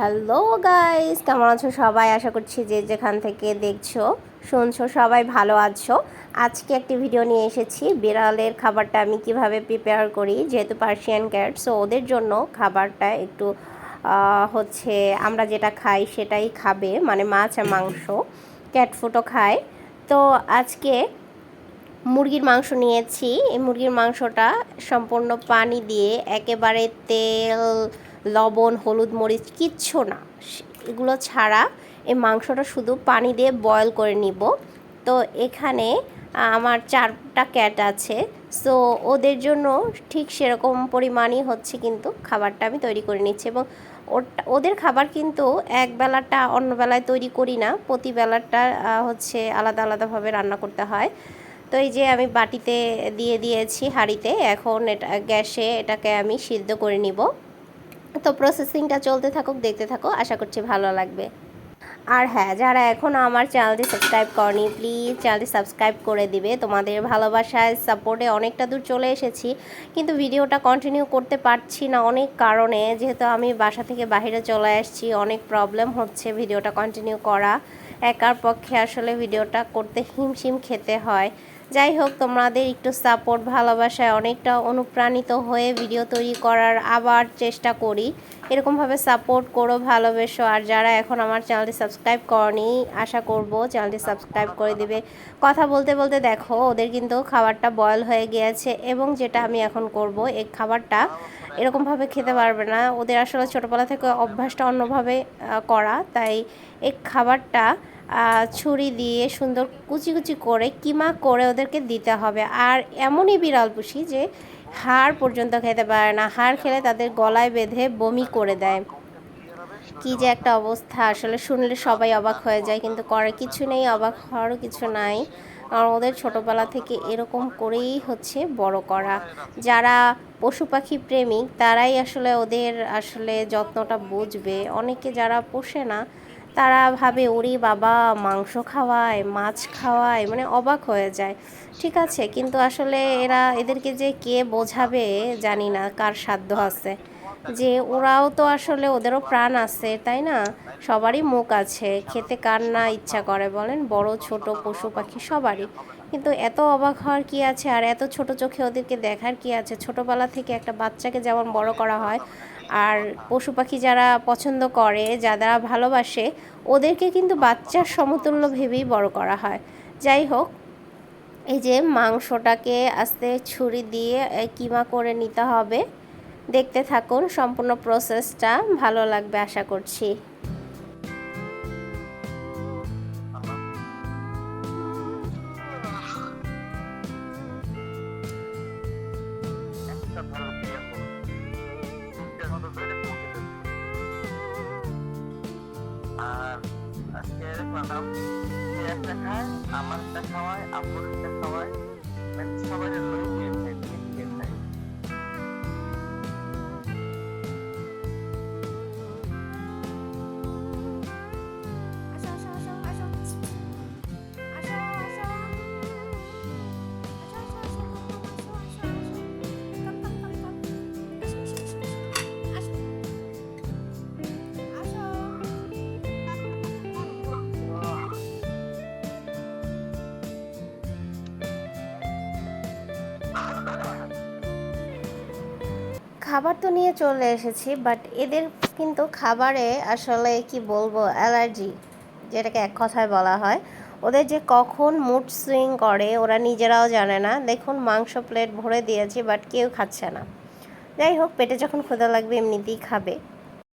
Hello guys, কেমন আছো সবাই? আশা করছি যে যেখান থেকে দেখছ, শুনছো, সবাই ভালো আছো। আজকে একটি ভিডিও নিয়ে এসেছি। বিড়ালের খাবারটা আমি কীভাবে প্রিপেয়ার করি, যেহেতু পার্সিয়ান ক্যাট সো ওদের জন্য খাবারটা একটু হচ্ছে আমরা যেটা খাই সেটাই খাবে মানে মাছ আর মাংস। ক্যাট ফুডও খায়। তো আজকে মুরগির মাংস নিয়েছি। এই মুরগির মাংসটা সম্পূর্ণ পানি দিয়ে একেবারে তেল লবণ, হলুদ, মরিচ, কিচ্ছু না। এগুলো ছাড়া এই মাংসটা শুধু পানি দিয়ে বয়ল করে নিব। তো এখানে আমার চারটা ক্যাট আছে। সো ওদের জন্য ঠিক সেরকম পরিমাণই হচ্ছে কিন্তু খাবারটা আমি তৈরি করে নিচ্ছি এবং ওদের খাবার কিন্তু এক বেলাটা অন্য বেলায় তৈরি করি না। প্রতি বেলাটা হচ্ছে আলাদা আলাদাভাবে রান্না করতে হয়। তো এই যে আমি বাটিতে দিয়ে দিয়েছি হাঁড়িতে, এখন এটা গ্যাসে এটাকে আমি সিদ্ধ করে নিব। তো প্রসেসিংটা চলতে থাকুক, দেখতে থাকো আশা করছি ভালো লাগবে। আর হ্যাঁ যারা এখনও আমার চ্যানেলটি সাবস্ক্রাইব করনি প্লিজ চ্যানেলটি সাবস্ক্রাইব করে দিবে। তোমাদের ভালোবাসায় সাপোর্টে অনেকটা দূর চলে এসেছি, কিন্তু ভিডিওটা কন্টিনিউ করতে পারছি না অনেক কারণে। যেহেতু আমি বাসা থেকে বাইরে চলে আসছি, অনেক প্রবলেম হচ্ছে ভিডিওটা কন্টিনিউ করা। একার পক্ষে আসলে ভিডিওটা করতে হিমশিম খেতে হয়। যাই হোক, তোমাদের একটু সাপোর্ট ভালোবাসায় অনেকটা অনুপ্রাণিত হয়ে ভিডিও তৈরি করার আবার চেষ্টা করি। এরকমভাবে সাপোর্ট করো, ভালোবেসো। আর যারা এখন আমার চ্যানেলটি সাবস্ক্রাইব করনি, আশা করব চ্যানেলটি সাবস্ক্রাইব করে দিবে। কথা বলতে বলতে দেখো, ওদের কিন্তু খাবারটা বয়ল হয়ে গিয়েছে এবং যেটা আমি এখন করব এই খাবারটা এরকমভাবে খেতে পারবে না। ওদের আসলে ছোটোবেলা থেকে অভ্যাসটা অন্যভাবে করা। তাই এই খাবারটা ছুরি দিয়ে সুন্দর কুচি কুচি করে কিমা করে ওদেরকে দিতে হবে। আর এমনই বিড়াল পুষি যে হাড় পর্যন্ত খেতে পারে না। হাড় খেলে তাদের গলায় বেঁধে বমি করে দেয়। কি যে একটা অবস্থা। আসলে শুনলে সবাই অবাক হয়ে যায়, কিন্তু করে কিছু নেই, অবাক হওয়ারও কিছু নাই। কারণ ওদের ছোটোবেলা থেকে এরকম করেই হচ্ছে বড় করা। যারা পশু পাখি প্রেমিক, তারাই আসলে ওদের আসলে যত্নটা বুঝবে। অনেকে যারা পোষে না তারা ভাবে ওরে বাবা, মাংস খাওয়ায়, মাছ খাওয়ায় মানে অবাক হয়ে যায়। ঠিক আছে, কিন্তু আসলে এরা, এদেরকে যে কে বোঝাবে জানি না কার সাধ্য আছে। যে ওরাও তো আসলে ওদেরও প্রাণ আছে, তাই না? সবারই মুখ আছে, খেতে কার না ইচ্ছা করে বলেন? বড়, ছোট, পশু পাখি সবারই। কিন্তু এত অবাক হওয়ার কি আছে? আর এত ছোট চোখে ওদেরকে দেখার কি আছে? ছোটবেলা থেকে একটা বাচ্চাকে যেমন বড় করা হয়, আর পশু পাখি যারা পছন্দ করে, যারা ভালোবাসে, ওদেরকে কিন্তু বাচ্চার সমতুল্য ভেবেই বড় করা হয়। যাই হোক, এই যে মাংসটাকে আস্তে ছুরি দিয়ে কিমা করে নিতে হবে। দেখতে থাকুন, সম্পূর্ণ প্রসেসটা ভালো লাগবে, আশা করছি। বাদাম সে একটা খায় আমার একটা খাওয়ায় আপুর একটা খাওয়ায় সবাই লই খাবার তো নিয়ে চলে এসেছি বাট এদের কিন্তু খাবারে আসলে কি বলব, অ্যালার্জি, যেটাকে এক কথায় বলা হয়। ওদের যে কখন মুড সুইং করে, ওরা নিজেরাও জানে না। দেখুন, মাংস প্লেট ভরে দিয়েছি বাট কেউ খাচ্ছে না। যাই হোক, পেটে যখন ক্ষুধা লাগবে, এমনিতেই খাবে।